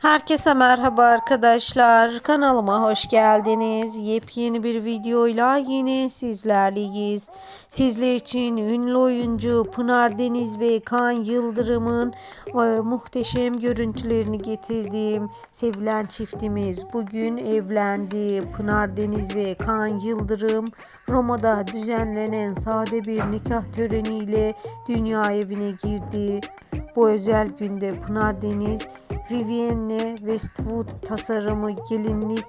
Herkese merhaba arkadaşlar. Kanalıma hoş geldiniz. Yepyeni bir videoyla yine sizlerleyiz. Sizler için ünlü oyuncu Pınar Deniz ve Kaan Yıldırım'ın e, muhteşem görüntülerini getirdiğim sevilen çiftimiz bugün evlendi. Pınar Deniz ve Kaan Yıldırım Roma'da düzenlenen sade bir nikah töreniyle dünya evine girdi. Bu özel günde Pınar Deniz Vivienne Westwood tasarımı gelinlik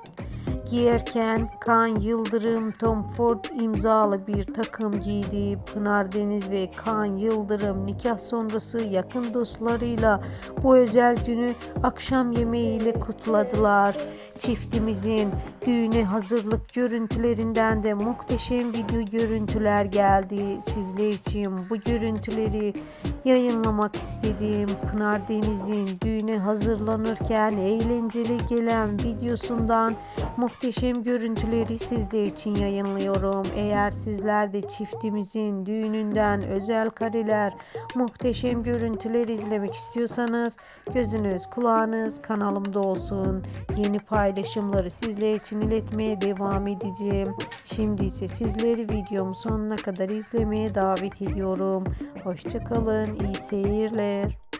giyerken Kaan Yıldırım Tom Ford imzalı bir takım giydi. Pınar Deniz ve Kaan Yıldırım nikah sonrası yakın dostlarıyla bu özel günü akşam yemeğiyle kutladılar. Çiftimizin düğüne hazırlık görüntülerinden de muhteşem video görüntüler geldi. Sizler için bu görüntüleri yayınlamak istedim. Pınar Deniz'in düğüne hazırlanırken eğlenceli gelen videosundan muhteşem görüntüleri sizler için yayınlıyorum. Eğer sizler de çiftimizin düğününden özel kareler, muhteşem görüntüler izlemek istiyorsanız gözünüz kulağınız kanalımda olsun. Yeni paylaşımları sizler için iletmeye devam edeceğim. Şimdi ise sizleri videomu sonuna kadar izlemeye davet ediyorum. Hoşçakalın, iyi seyirler.